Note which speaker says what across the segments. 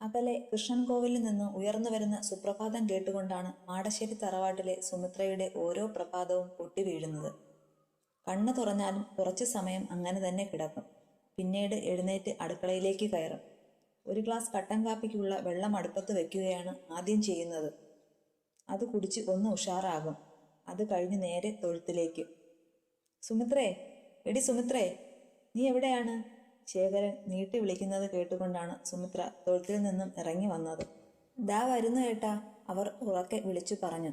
Speaker 1: അകലെ കൃഷ്ണൻകോവിലിൽ നിന്ന് ഉയർന്നു വരുന്ന സുപ്രഭാതം കേട്ടുകൊണ്ടാണ് മാടശ്ശേരി തറവാട്ടിലെ സുമിത്രയുടെ ഓരോ പ്രഭാതവും പൊട്ടി വീഴുന്നത്. കണ്ണു തുറഞ്ഞാലും കുറച്ചു സമയം അങ്ങനെ തന്നെ കിടക്കും. പിന്നീട് എഴുന്നേറ്റ് അടുക്കളയിലേക്ക് കയറും. ഒരു ഗ്ലാസ് കട്ടൻ കാപ്പിക്കുള്ള വെള്ളം അടുപ്പത്ത് വെക്കുകയാണ് ആദ്യം ചെയ്യുന്നത്. അത് കുടിച്ച് ഒന്ന് ഉഷാറാകും. അത് കഴിഞ്ഞ് നേരെ തൊഴുത്തിലേക്ക്. സുമിത്രേ എടി സുമിത്രേ നീ എവിടെയാണ്? ശേഖരൻ നീട്ടി വിളിക്കുന്നത് കേട്ടുകൊണ്ടാണ് സുമിത്ര തൊഴുത്തിൽ നിന്നും ഇറങ്ങി വന്നത്. ദാ വരുന്നു ഏട്ടാ അവർ ഉറക്കെ വിളിച്ചു പറഞ്ഞു.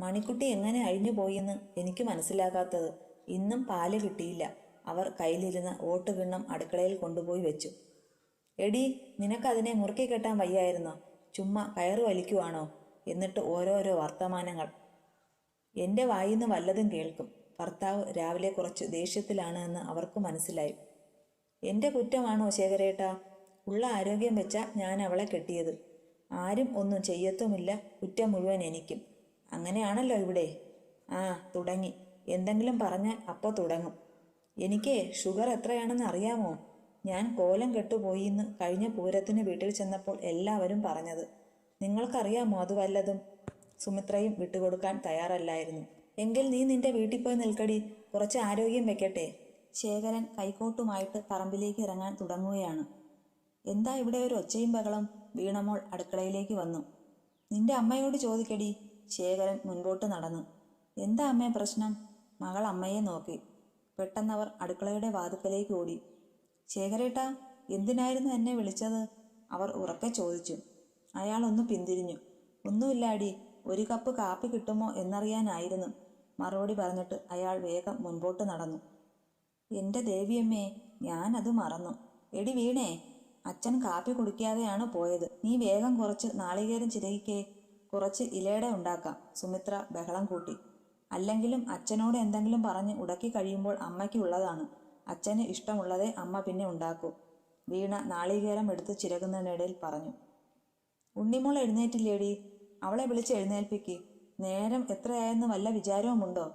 Speaker 1: മണിക്കുട്ടി എങ്ങനെ അഴിഞ്ഞു പോയെന്ന് എനിക്ക് മനസ്സിലാകാത്തത് ഇന്നും പാൽ കിട്ടിയില്ല അവർ കയ്യിലിരുന്ന ഓട്ടുകിണ്ണം അടുക്കളയിൽ കൊണ്ടുപോയി വെച്ചു. എടി നിനക്കതിനെ മുറുക്കി കെട്ടാൻ വയ്യായിരുന്നോ? ചുമ്മാ കയറ് വലിക്കുവാണോ? എന്നിട്ട് ഓരോരോ വർത്തമാനങ്ങൾ. എന്റെ വായിന്ന് വല്ലതും കേൾക്കും. ഭർത്താവ് രാവിലെ കുറച്ച് ദേഷ്യത്തിലാണ് എന്ന് അവർക്ക് മനസ്സിലായി. എന്റെ കുറ്റമാണോ ശേഖരേട്ടാ? ഉള്ള ആരോഗ്യം വെച്ച ഞാൻ അവളെ കെട്ടിയത്. ആരും ഒന്നും ചെയ്യത്തുമില്ല കുറ്റം മുഴുവൻ എനിക്കും. അങ്ങനെയാണല്ലോ ഇവിടെ. ആ തുടങ്ങി. എന്തെങ്കിലും പറഞ്ഞാൽ അപ്പോൾ തുടങ്ങും. എനിക്ക് ഷുഗർ എത്രയാണെന്ന് അറിയാമോ? ഞാൻ കോലം കെട്ടുപോയി എന്ന് കഴിഞ്ഞ പൂരത്തിന് വീട്ടിൽ ചെന്നപ്പോൾ എല്ലാവരും പറഞ്ഞത്. നിങ്ങൾക്കറിയാമോ അത് വല്ലതും? സുമിത്രയും വിട്ടുകൊടുക്കാൻ തയ്യാറല്ലായിരുന്നു. എങ്കിൽ നീ നിന്റെ വീട്ടിൽ പോയി നിൽക്കടി. കുറച്ച് ആരോഗ്യം വെക്കട്ടെ. ശേഖരൻ കൈക്കോട്ടുമായിട്ട് പറമ്പിലേക്ക് ഇറങ്ങാൻ തുടങ്ങുകയാണ്. എന്താ ഇവിടെ ഒരു ഒച്ചയും ബഹളം? വീണമോൾ അടുക്കളയിലേക്ക് വന്നു. നിന്റെ അമ്മയോട് ചോദിക്കടി ശേഖരൻ മുൻപോട്ട് നടന്നു. എന്താ അമ്മേ പ്രശ്നം? മകൾ അമ്മയെ നോക്കി. പെട്ടെന്നവർ അടുക്കളയുടെ വാതുക്കലേക്ക് ഓടി. ശേഖരേട്ടാ എന്തിനായിരുന്നു എന്നെ വിളിച്ചത്? അവർ ഉറക്കെ ചോദിച്ചു. അയാൾ ഒന്ന് പിന്തിരിഞ്ഞു. ഒന്നുമില്ലാടി ഒരു കപ്പ് കാപ്പി കിട്ടുമോ എന്നറിയാനായിരുന്നു മറുപടി പറഞ്ഞിട്ട് അയാൾ വേഗം മുൻപോട്ട് നടന്നു. എന്റെ ദേവിയമ്മേ അത് മറന്നു. എടി വീണേ അച്ഛൻ കാപ്പി കുടിക്കാതെയാണ് പോയത്? നീ വേഗം കുറച്ച് നാളികേരം ചിരകിക്കേ. കുറച്ച് ഇലയുടെ ഉണ്ടാക്കാം. സുമിത്ര ബഹളം കൂട്ടി. അല്ലെങ്കിലും അച്ഛനോട് എന്തെങ്കിലും പറഞ്ഞ് ഉടക്കി കഴിയുമ്പോൾ അമ്മയ്ക്ക് ഉള്ളതാണ്. അച്ഛന് ഇഷ്ടമുള്ളതേ അമ്മ പിന്നെ ഉണ്ടാക്കൂ. വീണ നാളികേരം എടുത്ത് ചിരകുന്നതിനിടയിൽ പറഞ്ഞു. ഉണ്ണിമോൾ എഴുന്നേറ്റില്ലേടി? അവളെ വിളിച്ച് എഴുന്നേൽപ്പിക്ക്. നേരം എത്രയായെന്ന് വല്ല വിചാരവുമുണ്ടോ?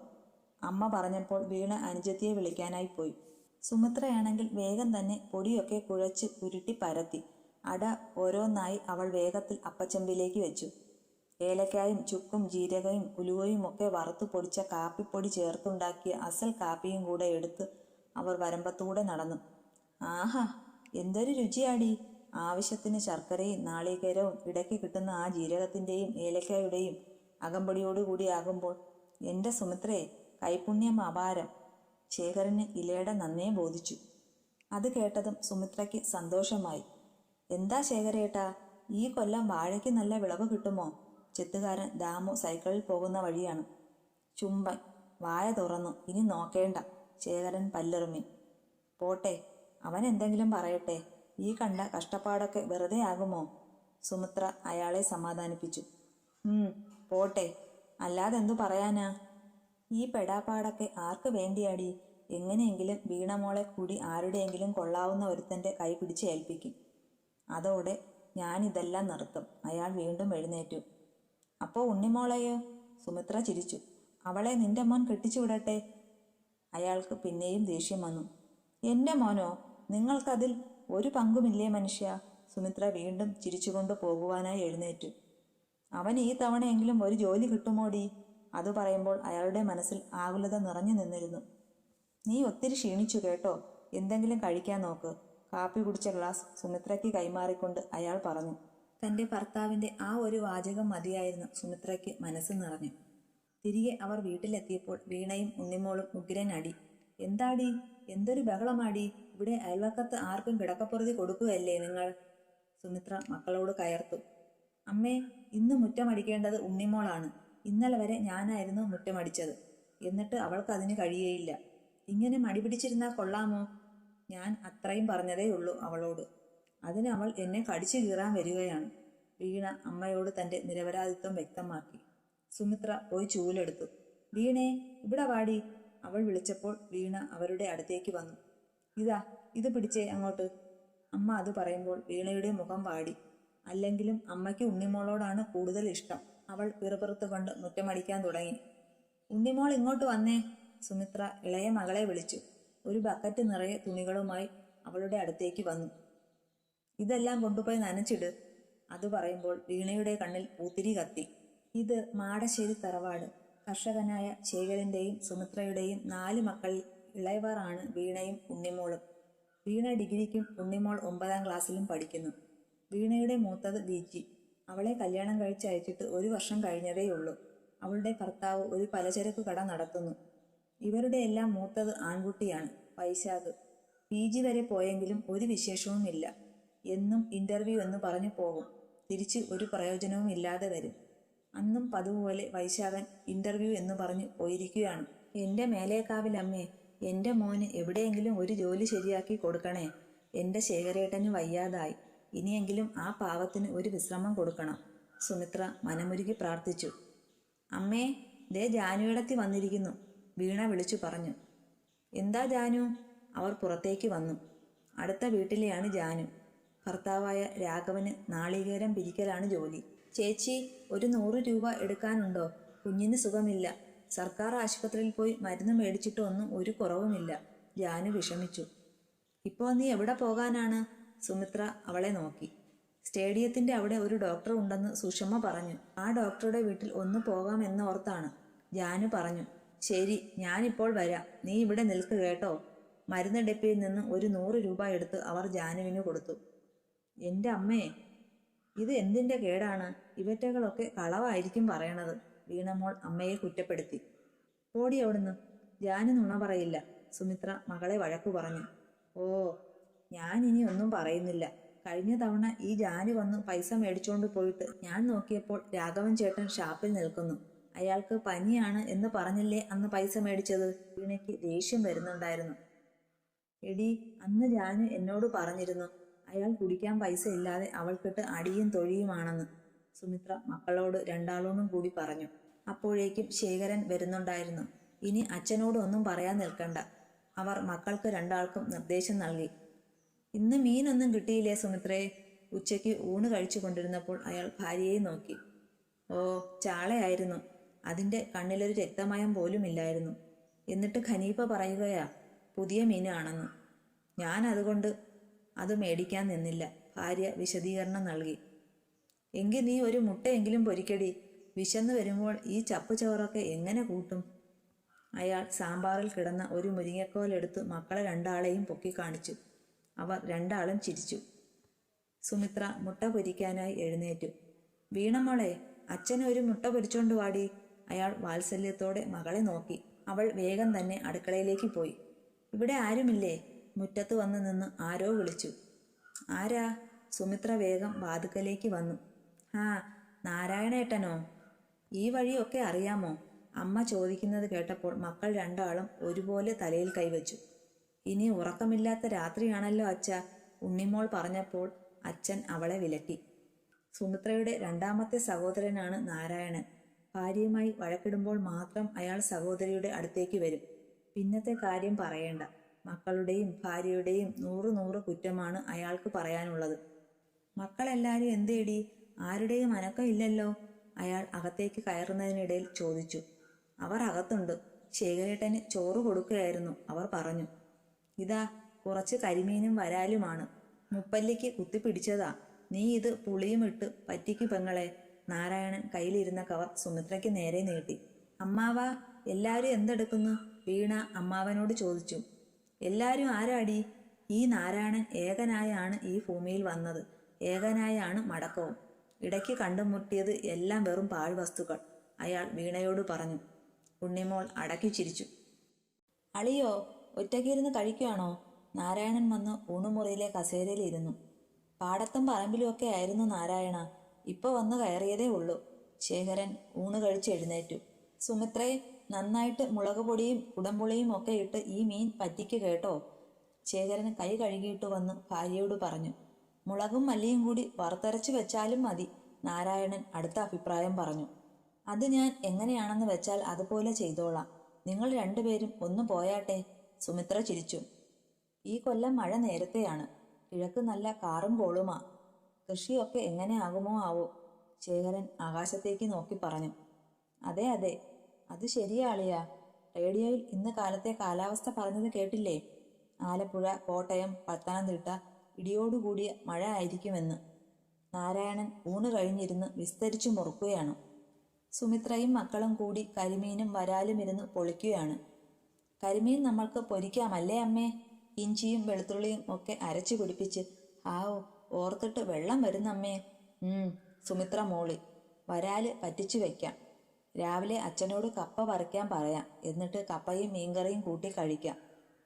Speaker 1: അമ്മ പറഞ്ഞപ്പോൾ വീണ അനുജത്തിയെ വിളിക്കാനായി പോയി. സുമിത്രയാണെങ്കിൽ വേഗം തന്നെ പൊടിയൊക്കെ കുഴച്ച് ഉരുട്ടി പരത്തി. അട ഓരോന്നായി അവൾ വേഗത്തിൽ അപ്പച്ചമ്പിലേക്ക് വെച്ചു. ഏലക്കായും ചുക്കും ജീരകയും ഉലുവയും ഒക്കെ വറുത്തു പൊടിച്ച കാപ്പിപ്പൊടി ചേർത്തുണ്ടാക്കിയ അസൽ കാപ്പിയും കൂടെ എടുത്ത് അവർ വരമ്പത്തൂടെ നടന്നു. ആഹാ എന്തൊരു രുചിയാടി. ആവശ്യത്തിന് ശർക്കരയും നാളികേരവും ഇടയ്ക്ക് കിട്ടുന്ന ആ ജീരകത്തിന്റെയും ഏലക്കായുടെയും അകമ്പടിയോടുകൂടി ആകുമ്പോൾ എന്റെ സുമിത്രയെ കൈപുണ്യം അപാരം. ശേഖരന് ഇലയുടെ നന്നേ ബോധിച്ചു. അത് കേട്ടതും സുമിത്രയ്ക്ക് സന്തോഷമായി. എന്താ ശേഖരേട്ടാ ഈ കൊല്ലം വാഴയ്ക്ക് നല്ല വിളവ് കിട്ടുമോ ചെത്തുകാരൻ ദാമു സൈക്കിളിൽ പോകുന്ന വഴിയാണ്. ചുംബൻ വായ തുറന്നു ഇനി നോക്കേണ്ട ശേഖരൻ പല്ലെറുമി പോട്ടെ അവൻ എന്തെങ്കിലും പറയട്ടെ. ഈ കണ്ട കഷ്ടപ്പാടൊക്കെ വെറുതെ ആകുമോ സുമിത്ര അയാളെ സമാധാനിപ്പിച്ചു. പോട്ടെ. അല്ലാതെന്തു പറയാനാ? ഈ പെടാപ്പാടൊക്കെ ആർക്ക് വേണ്ടിയാടി? എങ്ങനെയെങ്കിലും വീണമോളെ കൂടി ആരുടെയെങ്കിലും കൊള്ളാവുന്ന ഒരുത്തന്റെ കൈ പിടിച്ച് ഏൽപ്പിക്കും. അതോടെ ഞാനിതെല്ലാം നിർത്തും. അയാൾ വീണ്ടും എഴുന്നേറ്റു. അപ്പോ ഉണ്ണിമോളെയോ? സുമിത്ര ചിരിച്ചു. അവളെ നിന്റെ മോൻ കെട്ടിച്ചു വിടട്ടെ? അയാൾക്ക് പിന്നെയും ദേഷ്യം വന്നു. എന്റെ മോനോ? നിങ്ങൾക്കതിൽ ഒരു പങ്കുമില്ലേ മനുഷ്യ? സുമിത്ര വീണ്ടും ചിരിച്ചുകൊണ്ട് പോകുവാനായി എഴുന്നേറ്റു. അവൻ ഈ തവണയെങ്കിലും ഒരു ജോലി കിട്ടുമോടി? അത് പറയുമ്പോൾ അയാളുടെ മനസ്സിൽ ആകുലത നിറഞ്ഞു നിന്നിരുന്നു. നീ ഒത്തിരി ക്ഷീണിച്ചു കേട്ടോ. എന്തെങ്കിലും കഴിക്കാൻ നോക്ക്. കാപ്പി കുടിച്ച ഗ്ലാസ് സുമിത്രയ്ക്ക് കൈമാറിക്കൊണ്ട് അയാൾ പറഞ്ഞു. തന്റെ ഭർത്താവിന്റെ ആ ഒരു വാചകം മതിയായിരുന്നു സുമിത്രയ്ക്ക് മനസ്സ് നിറഞ്ഞു. തിരികെ അവർ വീട്ടിലെത്തിയപ്പോൾ വീണയും ഉണ്ണിമോളും ഉഗ്രനടി. എന്താടി? എന്തൊരു ബഹളമാടി? ഇവിടെ അയൽവക്കത്ത് ആർക്കും കിടക്കപ്പുറതി കൊടുക്കുകയല്ലേ നിങ്ങൾ? സുമിത്ര മക്കളോട് കയർത്തു. അമ്മേ ഇന്ന് മുറ്റമടിക്കേണ്ടത് ഉണ്ണിമോളാണ്. ഇന്നലെ വരെ ഞാനായിരുന്നു മുട്ടമടിച്ചത്. എന്നിട്ട് അവൾക്ക് അതിന് കഴിയേയില്ല. ഇങ്ങനെ മടി പിടിച്ചിരുന്നാൽ കൊള്ളാമോ? ഞാൻ അത്രയും പറഞ്ഞതേ ഉള്ളൂ അവളോട്. അതിന് അവൾ എന്നെ കടിച്ചു കീറാൻ വരികയാണ്. വീണ അമ്മയോട് തന്റെ നിരപരാധിത്വം വ്യക്തമാക്കി. സുമിത്ര പോയി ചൂലെടുത്തു. വീണേ ഇവിടെ വാടി. അവൾ വിളിച്ചപ്പോൾ വീണ അവരുടെ അടുത്തേക്ക് വന്നു. ഇതാ ഇത് പിടിച്ചേ അങ്ങോട്ട്. അമ്മ അത് പറയുമ്പോൾ വീണയുടെ മുഖം വാടി. അല്ലെങ്കിലും അമ്മയ്ക്ക് ഉണ്ണിമോളോടാണ് കൂടുതൽ ഇഷ്ടം. അവൾ പിറുപിറുത്തുകൊണ്ട് മുറ്റമടിക്കാൻ തുടങ്ങി. ഉണ്ണിമോൾ ഇങ്ങോട്ട് വന്നേ സുമിത്ര ഇളയ മകളെ വിളിച്ചു. ഒരു ബക്കറ്റ് നിറയെ തുണികളുമായി അവളുടെ അടുത്തേക്ക് വന്നു. ഇതെല്ലാം കൊണ്ടുപോയി നനച്ചിട് അത് പറയുമ്പോൾ വീണയുടെ കണ്ണിൽ പൂത്തിരി കത്തി. ഇത് മാടശ്ശേരി തറവാട്. കർഷകനായ ശേഖരന്റെയും സുമിത്രയുടെയും നാല് മക്കളിൽ ഇളയവറാണ് വീണയും ഉണ്ണിമോളും. വീണ ഡിഗ്രിക്കും ഉണ്ണിമോൾ ഒമ്പതാം ക്ലാസ്സിലും പഠിക്കുന്നു. വീണയുടെ മൂത്തത് ദീജി അവളെ കല്യാണം കഴിച്ച് അയച്ചിട്ട് ഒരു വർഷം കഴിഞ്ഞതേയുള്ളൂ. അവളുടെ ഭർത്താവ് ഒരു പലചരക്ക് കട നടത്തുന്നു. ഇവരുടെ എല്ലാം മൂത്തത് ആൺകുട്ടിയാണ് വൈശാഖ്. പി ജി വരെ പോയെങ്കിലും ഒരു വിശേഷവും ഇല്ല എന്നും ഇന്റർവ്യൂ എന്ന് പറഞ്ഞു പോകും. തിരിച്ച് ഒരു പ്രയോജനവും ഇല്ലാതെ വരും. അന്നും പതുപോലെ വൈശാഖൻ ഇന്റർവ്യൂ എന്ന് പറഞ്ഞ് പോയിരിക്കുകയാണ്. എന്റെ മേലേക്കാവിലമ്മേ എന്റെ മോന് എവിടെയെങ്കിലും ഒരു ജോലി ശരിയാക്കി കൊടുക്കണേ. എന്റെ ശേഖരേട്ടന് വയ്യാതായി. ഇനിയെങ്കിലും ആ പാവത്തിന് ഒരു വിശ്രമം കൊടുക്കണം. സുമിത്ര മനമുരുകി പ്രാർത്ഥിച്ചു. അമ്മേ ദേ ജാനുവിടത്തി വന്നിരിക്കുന്നു. വീണ വിളിച്ചു പറഞ്ഞു. എന്താ ജാനു? അവർ പുറത്തേക്ക് വന്നു. അടുത്ത വീട്ടിലെയാണ് ജാനു. ഭർത്താവായ രാഘവന് നാളികേരം പിരിക്കലാണ് ജോലി. ചേച്ചി ഒരു നൂറ് രൂപ എടുക്കാനുണ്ടോ? കുഞ്ഞിന് സുഖമില്ല. സർക്കാർ ആശുപത്രിയിൽ പോയി മരുന്ന് മേടിച്ചിട്ടൊന്നും ഒരു കുറവുമില്ല. ജാനു വിഷമിച്ചു. ഇപ്പോൾ നീ എവിടെ പോകാനാണ്? സുമിത്ര അവളെ നോക്കി. സ്റ്റേഡിയത്തിന്റെ അവിടെ ഒരു ഡോക്ടർ ഉണ്ടെന്ന് സുഷമ പറഞ്ഞു. ആ ഡോക്ടറുടെ വീട്ടിൽ ഒന്ന് പോകാമെന്ന് ഓർത്താണ്. ജാനു പറഞ്ഞു ശരി ഞാനിപ്പോൾ വരാം. നീ ഇവിടെ നിൽക്ക് കേട്ടോ. മരുന്ന് ഡെപ്പിയിൽ നിന്ന് ഒരു നൂറ് രൂപ എടുത്ത് അവർ ജാനുവിന് കൊടുത്തു. എന്റെ അമ്മേ ഇത് എന്തിന്റെ കേടാണ്? ഇവറ്റകളൊക്കെ കളവായിരിക്കും പറയണത് വീണമോൾ അമ്മയെ കുറ്റപ്പെടുത്തി. ഓടി അവിടുന്ന്. ജാനു നുണ പറയില്ല. സുമിത്ര മകളെ വഴക്കു പറഞ്ഞു. ഓ ഞാൻ ഇനി ഒന്നും പറയുന്നില്ല. കഴിഞ്ഞ തവണ ഈ ജാനി വന്ന് പൈസ മേടിച്ചുകൊണ്ട് പോയിട്ട് ഞാൻ നോക്കിയപ്പോൾ രാഘവൻ ചേട്ടൻ ഷാപ്പിൽ നിൽക്കുന്നു. അയാൾക്ക് പനിയാണ് എന്ന് പറഞ്ഞില്ലേ അന്ന് പൈസ മേടിച്ചത്? വീണയ്ക്ക് ദേഷ്യം വരുന്നുണ്ടായിരുന്നു. എടി അന്ന് ജാനു എന്നോട് പറഞ്ഞിരുന്നു അയാൾ കുടിക്കാൻ പൈസ ഇല്ലാതെ അവൾക്കിട്ട് അടിയും തൊഴിയുമാണെന്ന്. സുമിത്ര മക്കളോട് രണ്ടാളോടും കൂടി പറഞ്ഞു. അപ്പോഴേക്കും ശേഖരൻ വരുന്നുണ്ടായിരുന്നു. ഇനി അച്ഛനോട് ഒന്നും പറയാൻ നിൽക്കണ്ട. അവർ മക്കൾക്ക് രണ്ടാൾക്കും നിർദ്ദേശം നൽകി. ഇന്ന് മീനൊന്നും കിട്ടിയില്ലേ സുമിത്രയെ ഉച്ചയ്ക്ക് ഊണ് കഴിച്ചു കൊണ്ടിരുന്നപ്പോൾ അയാൾ ഭാര്യയെ നോക്കി. ഓ ചാളയായിരുന്നു. അതിന്റെ കണ്ണിലൊരു രക്തമയം പോലും ഇല്ലായിരുന്നു. എന്നിട്ട് ഖനീഫ പറയുകയാ പുതിയ മീനാണെന്ന്. ഞാൻ അതുകൊണ്ട് അത് മേടിക്കാൻ നിന്നില്ല. ഭാര്യ വിശദീകരണം നൽകി. എങ്കിൽ നീ ഒരു മുട്ടയെങ്കിലും പൊരിക്കടി. വിശന്ന് വരുമ്പോൾ ഈ ചപ്പ് ചോറൊക്കെ എങ്ങനെ കൂട്ടും? അയാൾ സാമ്പാറിൽ കിടന്ന ഒരു മുരിങ്ങക്കോലെടുത്ത് മക്കളെ രണ്ടാളെയും പൊക്കി കാണിച്ചു. അവർ രണ്ടാളും ചിരിച്ചു. സുമിത്ര മുട്ട പൊരിക്കാനായി എഴുന്നേറ്റു. വീണമോളെ അച്ഛൻ ഒരു മുട്ട പൊരിച്ചോണ്ട് വാടി. അയാൾ വാത്സല്യത്തോടെ മകളെ നോക്കി. അവൾ വേഗം തന്നെ അടുക്കളയിലേക്ക് പോയി. ഇവിടെ ആരുമില്ലേ? മുറ്റത്ത് വന്ന് നിന്ന് ആരോ വിളിച്ചു. ആരാ? സുമിത്ര വേഗം വാതുക്കലേക്ക് വന്നു. ആ നാരായണേട്ടനോ? ഈ വഴിയൊക്കെ അറിയാമോ? അമ്മ ചോദിക്കുന്നത് കേട്ടപ്പോൾ മക്കൾ രണ്ടാളും ഒരുപോലെ തലയിൽ കൈവച്ചു. ഇനി ഉറക്കമില്ലാത്ത രാത്രിയാണല്ലോ അച്ഛ ഉണ്ണിമോൾ പറഞ്ഞപ്പോൾ അച്ഛൻ അവളെ വിലക്കി. സുമിത്രയുടെ രണ്ടാമത്തെ സഹോദരനാണ് നാരായണൻ. ഭാര്യയുമായി വഴക്കിടുമ്പോൾ മാത്രം അയാൾ സഹോദരിയുടെ അടുത്തേക്ക് വരും. പിന്നത്തെ കാര്യം പറയേണ്ട. മക്കളുടെയും ഭാര്യയുടെയും നൂറ് നൂറ് കുറ്റമാണ് അയാൾക്ക് പറയാനുള്ളത്. മക്കളെല്ലാരും എന്തേടി? ആരുടെയും അനക്കം ഇല്ലല്ലോ? അയാൾ അകത്തേക്ക് കയറുന്നതിനിടയിൽ ചോദിച്ചു. അവർ അകത്തുണ്ട്. ശേഖരേട്ടന് ചോറ് കൊടുക്കുകയായിരുന്നു. അവർ പറഞ്ഞു. ഇതാ കുറച്ച് കരിമീനും വരാലുമാണ്. മുപ്പല്ലിക്ക് കുത്തിപ്പിടിച്ചതാ. നീ ഇത് പുളിയും ഇട്ട് പറ്റിക്ക് പെങ്ങളെ. നാരായണൻ കയ്യിലിരുന്ന കവർ സുമിത്രയ്ക്ക് നേരെ നീട്ടി. അമ്മാവാ എല്ലാവരും എന്തെടുക്കുന്നു? വീണ അമ്മാവനോട് ചോദിച്ചു. എല്ലാവരും ആരാടി? ഈ നാരായണൻ ഏകനായാണ് ഈ ഭൂമിയിൽ വന്നത്. ഏകനായാണ് മടക്കവും. ഇടയ്ക്ക് കണ്ടുമുട്ടിയത് എല്ലാം വെറും പാഴ്വസ്തുക്കൾ. അയാൾ വീണയോട് പറഞ്ഞു. ഉണ്ണിമോൾ അടക്കി ചിരിച്ചു. അളിയോ ഒറ്റയ്ക്കിരുന്ന് കഴിക്കുകയാണോ നാരായണൻ വന്ന് ഊണുമുറിയിലെ കസേരയിലിരുന്നു. പാടത്തും പറമ്പിലും ഒക്കെ ആയിരുന്നു നാരായണ. ഇപ്പൊ വന്ന് കയറിയതേ ഉള്ളൂ. ശേഖരൻ ഊണ് കഴിച്ച് എഴുന്നേറ്റു. സുമിത്രയെ നന്നായിട്ട് മുളക് പൊടിയും കുടംപുളിയും ഒക്കെ ഇട്ട് ഈ മീൻ പറ്റിക്ക് കേട്ടോ. ശേഖരൻ കൈ കഴുകിയിട്ട് വന്ന് ഭാര്യയോട് പറഞ്ഞു മുളകും മല്ലിയും കൂടി വറുത്തരച്ച് വെച്ചാലും മതി നാരായണൻ അടുത്ത അഭിപ്രായം പറഞ്ഞു. അത് ഞാൻ എങ്ങനെയാണെന്ന് വെച്ചാൽ അതുപോലെ ചെയ്തോളാം. നിങ്ങൾ രണ്ടുപേരും ഒന്ന് പോയാട്ടെ? സുമിത്ര ചിരിച്ചു. ഈ കൊല്ലം മഴ നേരത്തെയാണ്. കിഴക്ക് നല്ല കാറും കോളുമാ കൃഷിയൊക്കെ എങ്ങനെ ആകുമോ ആവോ? ശേഖരൻ ആകാശത്തേക്ക് നോക്കി പറഞ്ഞു. അതെ അതെ. അത് ശരിയാളിയാ റേഡിയോയിൽ ഇന്ന് കാലത്തെ കാലാവസ്ഥ പറഞ്ഞത് കേട്ടില്ലേ? ആലപ്പുഴ കോട്ടയം പത്തനംതിട്ട ഇടിയോടുകൂടിയ മഴ ആയിരിക്കുമെന്ന്. നാരായണൻ ഊണ് കഴിഞ്ഞിരുന്ന് വിസ്തരിച്ചു മുറുക്കുകയാണ്. സുമിത്രയും മക്കളും കൂടി കരിമീനും വരാലും ഇരുന്ന് പൊളിക്കുകയാണ്. കരിമീൻ നമ്മൾക്ക് പൊരിക്കാമല്ലേ അമ്മേ? ഇഞ്ചിയും വെളുത്തുള്ളിയും ഒക്കെ അരച്ചു പിടിപ്പിച്ച്. ആവോ ഓർത്തിട്ട് വെള്ളം വരുന്നമ്മേ. ഉം സുമിത്ര മോളി വരാൽ പറ്റിച്ചു വെക്കാം. രാവിലെ അച്ഛനോട് കപ്പ പറിക്കാൻ പറയാം. എന്നിട്ട് കപ്പയും മീൻകറിയും കൂട്ടി കഴിക്കാം.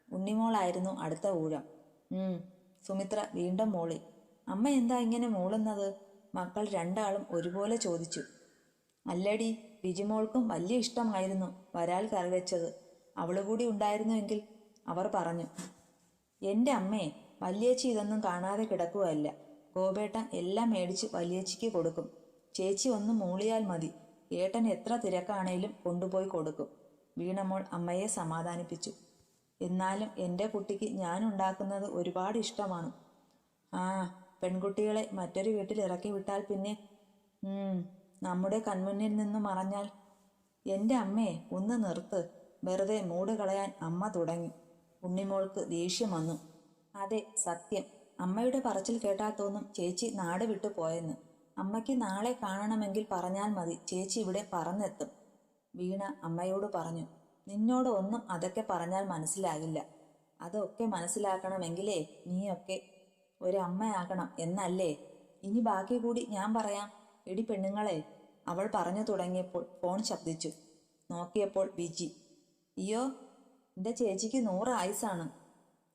Speaker 1: ഉണ്ണിമോളായിരുന്നു അടുത്ത ഊഴം. ഉം സുമിത്ര വീണ്ടും മോളി അമ്മ എന്താ ഇങ്ങനെ മൂളുന്നത്? മക്കൾ രണ്ടാളും ഒരുപോലെ ചോദിച്ചു. അല്ലടി ബിജിമോൾക്കും വലിയ ഇഷ്ടമായിരുന്നു വരാൽ കറിവെച്ചത് അവൾ കൂടി ഉണ്ടായിരുന്നുവെങ്കിൽ അവർ പറഞ്ഞു എന്റെ അമ്മേ വല്യേച്ചി ഇതൊന്നും കാണാതെ കിടക്കുകയല്ല. ഗോപേട്ട എല്ലാം മേടിച്ച് വലിയച്ചിക്ക് കൊടുക്കും. ചേച്ചി ഒന്ന് മൂളിയാൽ മതി. ഏട്ടൻ എത്ര തിരക്കാണേലും കൊണ്ടുപോയി കൊടുക്കും. വീണമോൾ അമ്മയെ സമാധാനിപ്പിച്ചു. എന്നാലും എന്റെ കുട്ടിക്ക് ഞാൻ ഉണ്ടാക്കുന്നത് ഒരുപാട് ഇഷ്ടമാണ്. ആ പെൺകുട്ടികളെ മറ്റൊരു വീട്ടിൽ ഇറക്കി വിട്ടാൽ പിന്നെ നമ്മുടെ കൺമുന്നിൽ നിന്ന് മറഞ്ഞാൽ എന്റെ അമ്മേ ഒന്ന് നിർത്ത്. വെറുതെ മൂട് കളയാൻ അമ്മ തുടങ്ങി. ഉണ്ണിമോൾക്ക് ദേഷ്യം വന്നു. അതെ സത്യം. അമ്മയുടെ പറച്ചിൽ കേട്ടാൽ തോന്നും ചേച്ചി നാട് വിട്ടു പോയെന്ന്. അമ്മയ്ക്ക് നാളെ കാണണമെങ്കിൽ പറഞ്ഞാൽ മതി. ചേച്ചി ഇവിടെ പറന്നെത്തും. വീണ അമ്മയോട് പറഞ്ഞു. നിന്നോട് ഒന്നും അതൊക്കെ പറഞ്ഞാൽ മനസ്സിലാകില്ല. അതൊക്കെ മനസ്സിലാക്കണമെങ്കിലേ നീയൊക്കെ ഒരമ്മയാകണം എന്നല്ലേ? ഇനി ബാക്കി കൂടി ഞാൻ പറയാം. എടി പെണ്ണുങ്ങളെ അവൾ പറഞ്ഞു തുടങ്ങിയപ്പോൾ ഫോൺ ശബ്ദിച്ചു. നോക്കിയപ്പോൾ ബിജി അയ്യോ എന്റെ ചേച്ചിക്ക് നൂറ് ആയുസാണ്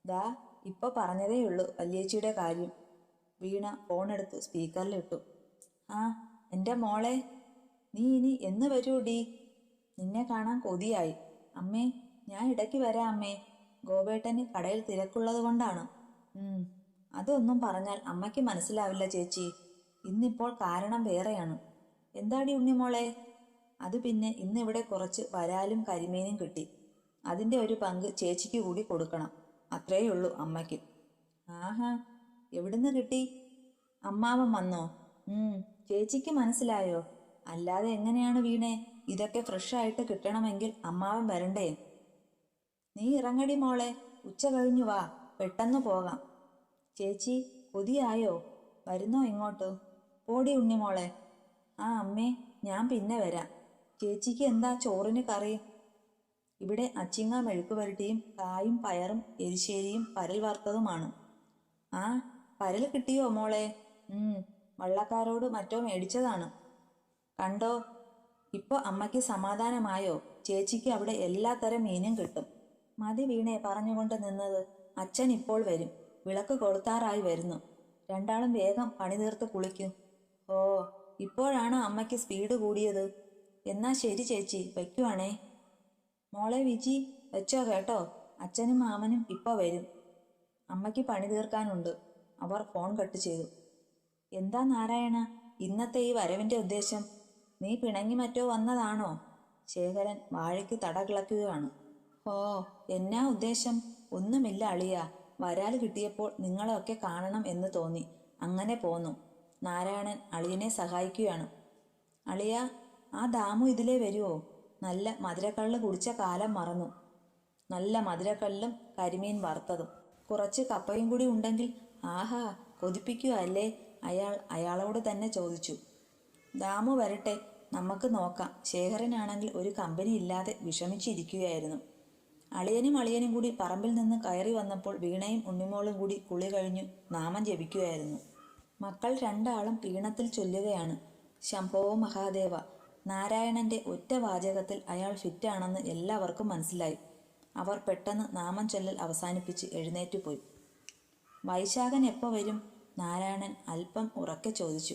Speaker 1: ദാ ഇപ്പൊ പറഞ്ഞതേ ഉള്ളൂ വല്യേച്ചിയുടെ കാര്യം. വീണ ഫോൺ എടുത്ത് സ്പീക്കറിലിട്ടു ആ എന്റെ മോളെ നീ ഇനി എന്ന് വരൂടി നിന്നെ കാണാൻ കൊതിയായി. അമ്മേ ഞാൻ ഇടയ്ക്ക് വരാം അമ്മേ. ഗോപേട്ടന് കടയിൽ തിരക്കുള്ളത് കൊണ്ടാണ്. അതൊന്നും പറഞ്ഞാൽ അമ്മയ്ക്ക് മനസ്സിലാവില്ല ചേച്ചി. ഇന്നിപ്പോൾ കാരണം വേറെയാണ്. എന്താടി ഉണ്ണിമോളെ അത് പിന്നെ ഇന്നിവിടെ കുറച്ച് വരാലും കരിമീനും കിട്ടി. അതിന്റെ ഒരു പങ്ക് ചേച്ചിക്ക് കൂടി കൊടുക്കണം. അത്രയേ ഉള്ളൂ അമ്മയ്ക്ക്. ആഹാ എവിടുന്ന് കിട്ടി? അമ്മാവൻ വന്നോ? ചേച്ചിക്ക് മനസ്സിലായോ? അല്ലാതെ എങ്ങനെയാണ് വീണേ? ഇതൊക്കെ ഫ്രഷ് ആയിട്ട് കിട്ടണമെങ്കിൽ അമ്മാവൻ വരണ്ടേ? നീ ഇറങ്ങടി മോളെ. ഉച്ച കഴിഞ്ഞു വാ. പെട്ടെന്ന് പോകാം. ചേച്ചി കൊതിയായോ? വരുന്നോ ഇങ്ങോട്ട്? പോടി ഉണ്ണി മോളെ. ആ അമ്മേ ഞാൻ പിന്നെ വരാം. ചേച്ചിക്ക് എന്താ ചോറിന് കറി? ഇവിടെ അച്ചിങ്ങ മെഴുക്ക് പുരട്ടിയും കായും പയറും എരിശ്ശേരിയും പരൽ വറുത്തതുമാണ്. ആ പരൽ കിട്ടിയോ മോളെ? വള്ളക്കാരോട് മറ്റോ മേടിച്ചതാണ്. കണ്ടോ ഇപ്പൊ അമ്മയ്ക്ക് സമാധാനമായോ? ചേച്ചിക്ക് അവിടെ എല്ലാത്തരം മീനും കിട്ടും. മതി വീണേ പറഞ്ഞുകൊണ്ട് നിന്നത്. അച്ഛൻ ഇപ്പോൾ വരും. വിളക്ക് കൊളുത്താറായി വരുന്നു. രണ്ടാളും വേഗം പണി തീർത്ത് കുളിക്കും. ഓ ഇപ്പോഴാണ് അമ്മയ്ക്ക് സ്പീഡ് കൂടിയത്? എന്നാ ശരി ചേച്ചി വയ്ക്കുവാണേ. മോളെ വിജി വെച്ചോ കേട്ടോ. അച്ഛനും മാമനും ഇപ്പൊ വരും. അമ്മയ്ക്ക് പണി തീർക്കാനുണ്ട്. അവർ ഫോൺ കട്ട് ചെയ്തു. എന്താ നാരായണ ഇന്നത്തെ ഈ വരവിന്റെ ഉദ്ദേശം? നീ പിണങ്ങി മറ്റോ വന്നതാണോ? ശേഖരൻ വാഴയ്ക്ക് തടകിളക്കുകയാണ് ഓ എന്നാ ഉദ്ദേശം? ഒന്നുമില്ല അളിയ. വരാൽ കിട്ടിയപ്പോൾ നിങ്ങളെയൊക്കെ കാണണം എന്ന് തോന്നി. അങ്ങനെ പോന്നു. നാരായണൻ അളിയനെ സഹായിക്കുകയാണ്. അളിയ ആ ദാമു ഇതിലേ വരുമോ നല്ല മധുരക്കള്ള് കുടിച്ച കാലം മറന്നു. നല്ല മധുരക്കള്ളും കരിമീൻ വറുത്തതും. കുറച്ച് കപ്പയും കൂടി ഉണ്ടെങ്കിൽ ആഹാ കൊതിപ്പിക്കുക അല്ലേ അയാൾ അയാളോട് തന്നെ ചോദിച്ചു. ദാമു വരട്ടെ നമുക്ക് നോക്കാം. ശേഖരനാണെങ്കിൽ ഒരു കമ്പനി ഇല്ലാതെ വിഷമിച്ചിരിക്കുകയായിരുന്നു. അളിയനും അളിയനും കൂടി പറമ്പിൽ നിന്ന് കയറി വന്നപ്പോൾ വീണയും ഉണ്ണിമോളും കൂടി കുളി കഴിഞ്ഞു നാമം ജപിക്കുകയായിരുന്നു മക്കൾ രണ്ടാളും പീണത്തിൽ ചൊല്ലുകയാണ്. ശംഭോ മഹാദേവ നാരായണന്റെ ഒറ്റ വാചകത്തിൽ അയാൾ ഫിറ്റാണെന്ന് എല്ലാവർക്കും മനസ്സിലായി. അവർ പെട്ടെന്ന് നാമം ചൊല്ലൽ അവസാനിപ്പിച്ച് എഴുന്നേറ്റുപോയി. വൈശാഖൻ എപ്പോ വരും? നാരായണൻ അല്പം ഉറക്കെ ചോദിച്ചു.